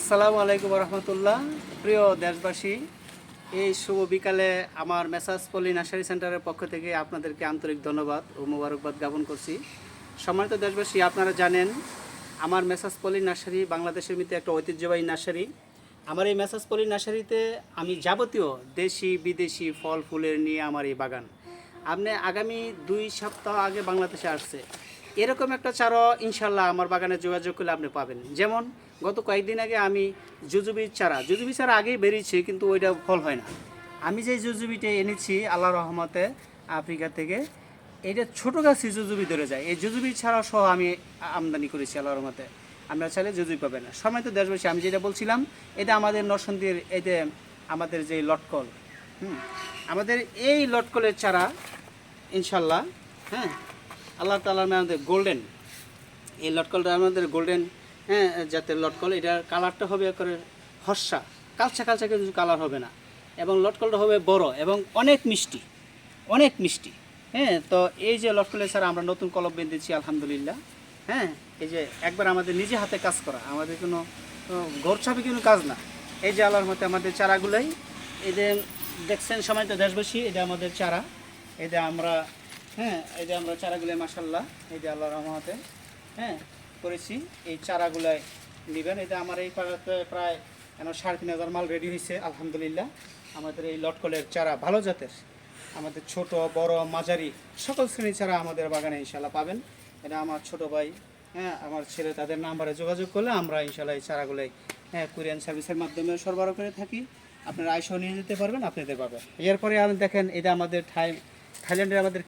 আসসালামু আলাইকুম রহমতুল্লাহ প্রিয় দেশবাসী, এই শুভ বিকালে আমার মেসাজ পলি নার্সারি সেন্টারের পক্ষ থেকে আপনাদেরকে আন্তরিক ধন্যবাদ ও মোবারকবাদ জ্ঞাপন করছি। সম্মানিত দেশবাসী, আপনারা জানেন, আমার মেসাজ পলি নার্সারি বাংলাদেশের মধ্যে একটা ঐতিহ্যবাহী নার্সারি। আমার এই মেসাজ পলি নার্সারিতে আমি যাবতীয় দেশি, বিদেশি ফল, ফুলের নিয়ে আমার এই বাগান। আপনি আগামী দুই সপ্তাহ আগে বাংলাদেশে আসছে। এরকম একটা চারা ইনশাল্লাহ আমার বাগানে যোগাযোগ করলে আপনি পাবেন। যেমন, গত কয়েকদিন আগে আমি জুজুবির চারা, জুজুবি চারা আগেই বেরিয়েছে, কিন্তু ওইটা ফল হয় না। আমি যে জুজুবিটা এনেছি আল্লাহ রহমতে আফ্রিকা থেকে, এটা ছোটো গাছই জুজুবি ধরে যায়। এই জুজুবি ছাড়া সহ আমি আমদানি করেছি আল্লাহ রহমতে। আপনারা চাইলে জুজুবি পাবেন না। সময় তো দেশবাসী, আমি যেটা বলছিলাম, এটা আমাদের নরসন্দির যে আমাদের যে লটকল, হুম, আমাদের এই লটকলের চারা ইনশাল্লাহ হ্যাঁ আল্লাহ তালার আমাদের গোল্ডেন এই লটকলটা আমাদের গোল্ডেন হ্যাঁ জাতের লটকল এটার কালারটা হবে করে হর্ষা কালচা কালচা কিন্তু কালার হবে না। এবং লটকলটা হবে বড় এবং অনেক মিষ্টি অনেক মিষ্টি। হ্যাঁ তো এই যে লটকলের ছাড়া আমরা নতুন কলম বেঁধেছি, আলহামদুলিল্লাহ। হ্যাঁ এই যে একবার আমাদের নিজে হাতে কাজ করা, আমাদের কোনো ঘর ছাপি কোনো কাজ না। এই যে আল্লাহর মতে আমাদের চারাগুলোই এদের দেখছেন সময় তো দেশবাসী, এটা আমাদের চারা। যে আমরা হ্যাঁ এই যে আমরা চারাগুলো মাসাল্লাহ এই যে আল্লাহ রহমতে হ্যাঁ করেছি। এই চারাগুলাই নেবেন। এটা আমার এই পাড়াতে প্রায় কেন সাড়ে তিন হাজার মাল রেডি হয়েছে আলহামদুলিল্লাহ। আমাদের এই লটকলের চারা ভালো জাতের, আমাদের ছোট, বড়, মাঝারি, সকল শ্রেণির চারা আমাদের বাগানে ইনশাল্লাহ পাবেন। এটা আমার ছোট ভাই হ্যাঁ আমার ছেলে তাদের নাম্বারে যোগাযোগ করলে আমরা ইনশাল্লাহ এই চারাগুলোই হ্যাঁ কুরিয়ান সার্ভিসের মাধ্যমে সরবরাহ করে থাকি। আপনারা আইসও নিয়ে যেতে পারবেন আপনাদের পাবেন এরপরে আপনি দেখেন এটা আমাদের থাই থাইল্যান্ডের আমাদের